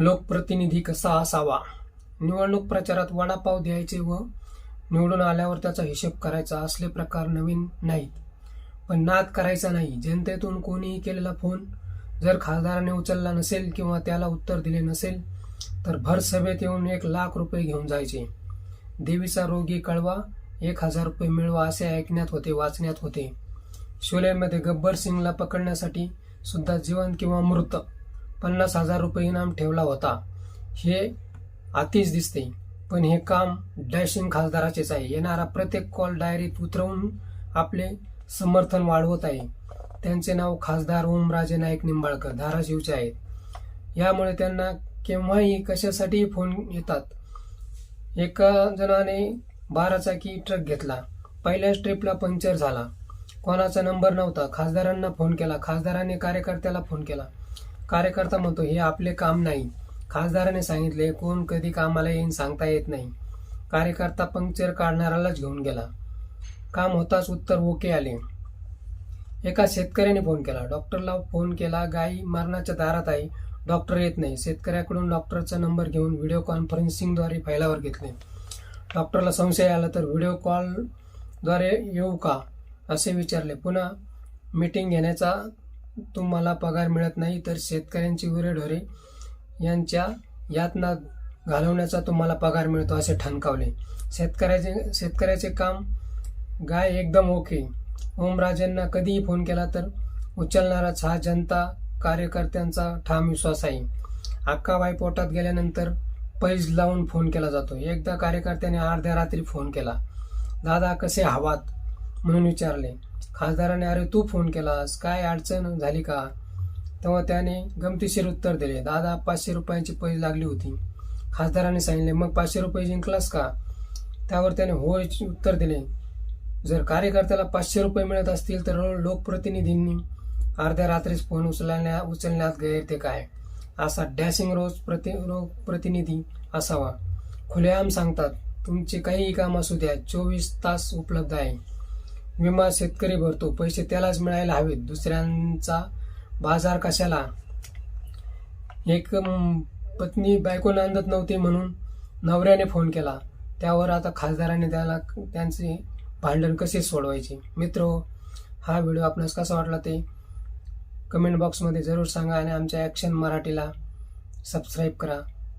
लोकप्रतिनिधी कसा असावा? निवडणूक प्रचारात वडापाव द्यायचे व निवडून आल्यावर त्याचा हिशेब करायचा असले प्रकार नवीन नाहीत. पण नाद करायचा नाही. जनतेतून कोणीही केलेला फोन जर खासदाराने उचलला नसेल किंवा त्याला उत्तर दिले नसेल तर भर सभेत येऊन एक लाख रुपये घेऊन जायचे. देवीचा रोगी कळवा एक हजार रुपये मिळवा असे ऐकण्यात होते वाचण्यात होते. शोलेमध्ये गब्बर सिंगला पकडण्यासाठी सुद्धा जीवन किंवा मृत पन्नास हजार रुपये इनाम ठेवला होता. हे आतीच दिसते पण हे काम डॅशिंग खासदाराचेच आहे. येणारा प्रत्येक कॉल डायरीत उतरवून आपले समर्थन वाढवत आहे. त्यांचे नाव खासदार ओमराजे नाईक निंबाळकर धाराशिवचे आहेत. यामुळे त्यांना केव्हाही कशासाठीही फोन येतात. एका जणाने बाराचाकी ट्रक घेतला. पहिल्याच ट्रिपला पंक्चर झाला. कोणाचा नंबर नव्हता. खासदारांना फोन केला. खासदारांनी कार्यकर्त्याला फोन केला. कार्यकर्ता म्हणतो हे आपले काम नाही. खासदाराने सांगितले कोण कधी कामाला येईन सांगता येत नाही. कार्यकर्ता पंक्चर काढणाऱ्यालाच घेऊन गेला. काम होताच उत्तर ओके आले. एका शेतकऱ्याने फोन केला. डॉक्टरला फोन केला गाई मरणाच्या दारात आहे. डॉक्टर येत नाही. शेतकऱ्याकडून डॉक्टरचा नंबर घेऊन व्हिडिओ कॉन्फरन्सिंगद्वारे फैलावर घेतले. डॉक्टरला संशय आला तर व्हिडिओ कॉलद्वारे येऊ का? असे विचारले. पुन्हा मीटिंग घेण्याचा तुम्हाला पगार मिळत नाही तर शेतकऱ्यांची गुरेढोरे यांच्या यातना घालवण्याचा तुम्हाला पगार मिळतो असे ठणकावले. शेतकऱ्याचे शेतकऱ्याचे काम गाय एकदम ओके. ओमराजेंना कधीही फोन केला तर उचलणाराच हा जनता कार्यकर्त्यांचा ठाम विश्वास आहे. अक्काबाई पोटात गेल्यानंतर पैज लावून फोन केला जातो. एकदा कार्यकर्त्याने अर्ध्या रात्री फोन केला. दादा कसे हवात म्हणून विचारले. खासदाराने अरे तू फोन केलास? काय अडचण झाली का? तेव्हा त्याने गमतीशीर उत्तर दिले दादा पाचशे रुपयांची पैज लागली होती. खासदाराने सांगितले मग पाचशे रुपये जिंकलास का? त्यावर त्याने होय उत्तर दिले जर कार्यकर्त्याला पाचशे रुपये मिळत असतील तर लोकप्रतिनिधींनी अर्ध्या रात्रीच फोन उचलण्या उचलण्यात गैर ते काय? असा डॅशिंग रोज प्रति रोग प्रतिनिधी असावा. खुलेआम सांगतात तुमचे काहीही काम असू द्या चोवीस तास उपलब्ध आहे. विमा शेतकरी भरतो. पैसे त्यालाच मिळायला हवेत. दुसऱ्यांचा बाजार कशाला? एक पत्नी बायको नांदत नव्हती म्हणून नवऱ्याने फोन केला. त्यावर आता खासदाराने त्याला त्यांचे भांडण कसे सोडवायचे? मित्र हा व्हिडिओ आपणास कसा वाटला ते कमेंट बॉक्समध्ये जरूर सांगा आणि आमच्या ॲक्शन मराठीला सबस्क्राईब करा.